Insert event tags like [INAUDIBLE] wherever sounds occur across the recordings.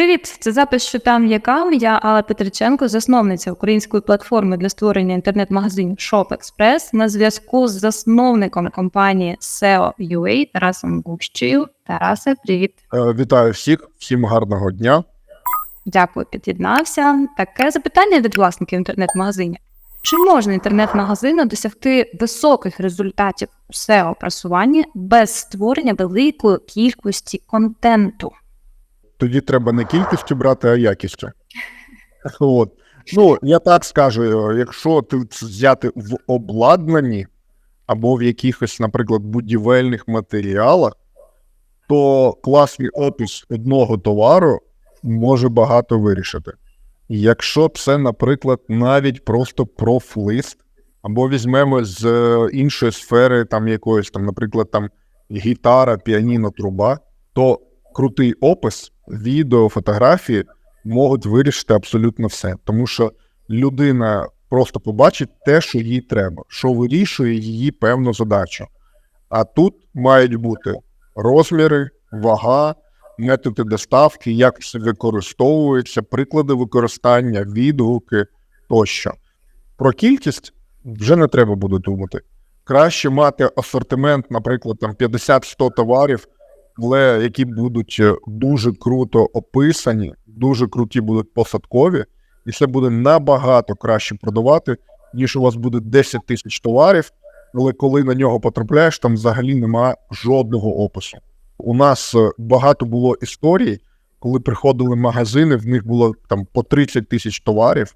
Привіт! Це запис що там яка. Я Алла Петриченко, засновниця української платформи для створення інтернет-магазинів Shop Express на зв'язку з засновником компанії SEO UA Тарасом Гущею. Тарасе, привіт! Е, Вітаю всіх, всім гарного дня. Дякую, під'єднався. Таке запитання від власників інтернет-магазинів. Чи можна інтернет-магазину досягти високих результатів у SEO просуванні без створення великої кількості контенту? Тоді треба не кількістю брати, а якістю. От. Ну, я так скажу, якщо ти взяти в обладнанні або в якихось, наприклад, будівельних матеріалах, то класний опис одного товару може багато вирішити. Якщо це, наприклад, навіть просто профлист, або візьмемо з е, іншої сфери, там якоїсь, там, наприклад, там гітара, піаніно, труба, то крутий опис, відео, фотографії можуть вирішити абсолютно все. Тому що людина просто побачить те, що їй треба, що вирішує її певну задачу. А тут мають бути розміри, вага, методи доставки, як це використовується, приклади використання, відгуки тощо. Про кількість вже не треба буде думати. Краще мати асортимент, наприклад, там 50-100 товарів, але які будуть е, дуже круто описані, дуже круті будуть посадкові, і це буде набагато краще продавати, ніж у вас буде 10 тисяч товарів, але коли на нього потрапляєш, там взагалі немає жодного опису. У нас е, багато було історій, коли приходили магазини, в них було там по 30 тисяч товарів,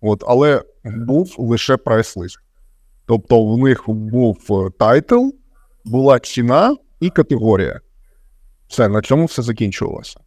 от, але був лише прайс-лист. Тобто в них був е, тайтл, була ціна і категорія. Все, на цьому все закінчувалося.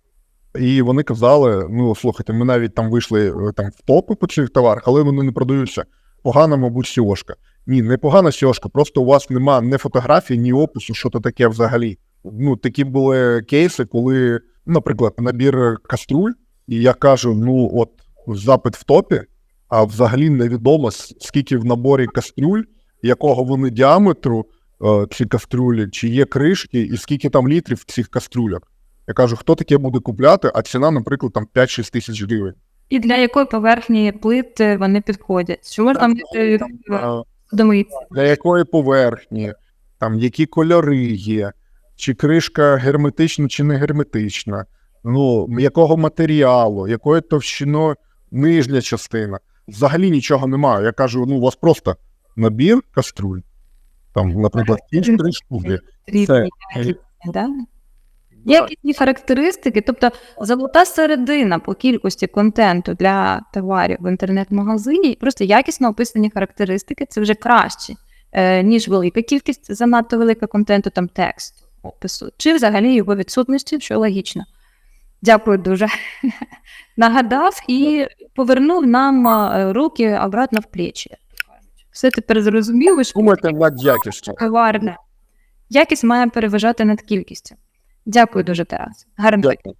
І вони казали: ну, слухайте, ми навіть там вийшли е, там, в топи по цих товарах, але вони не продаються. Погана, мабуть, сіошка. Ні, не погана сіошка, просто у вас нема ні фотографії, ні опису, що то таке взагалі. Ну, такі були кейси, коли, наприклад, набір каструль, і я кажу: ну, от запит в топі, а взагалі невідомо, скільки в наборі кастрюль, якого вони діаметру, е, ці кастрюлі, чи є кришки, і скільки там літрів в цих кастрюлях. Я кажу, хто таке буде купляти, а ціна, наприклад, там 5-6 тисяч гривень. І для якої поверхні плит е, вони підходять? Чи можна Там, е, е, для якої поверхні, там які кольори є, чи кришка герметична чи не герметична, ну, якого матеріалу, якою товщиною нижня частина. Взагалі нічого немає. Я кажу, ну, у вас просто набір каструль, там, наприклад, інші три штуки. Якісні, да? Якісні характеристики, тобто золота середина по кількості контенту для товарів в інтернет-магазині, просто якісно описані характеристики, це вже краще, е, ніж велика кількість, занадто велика контенту, там текст опису, чи взагалі його відсутності, що логічно. Дякую дуже. [LAUGHS] Нагадав і повернув нам е, руки обратно в плечі. Все тепер зрозуміло, що Думайте над якістю. товарне. Якість має переважати над кількістю. Дякую дуже, Тарас. Гарний Дякую.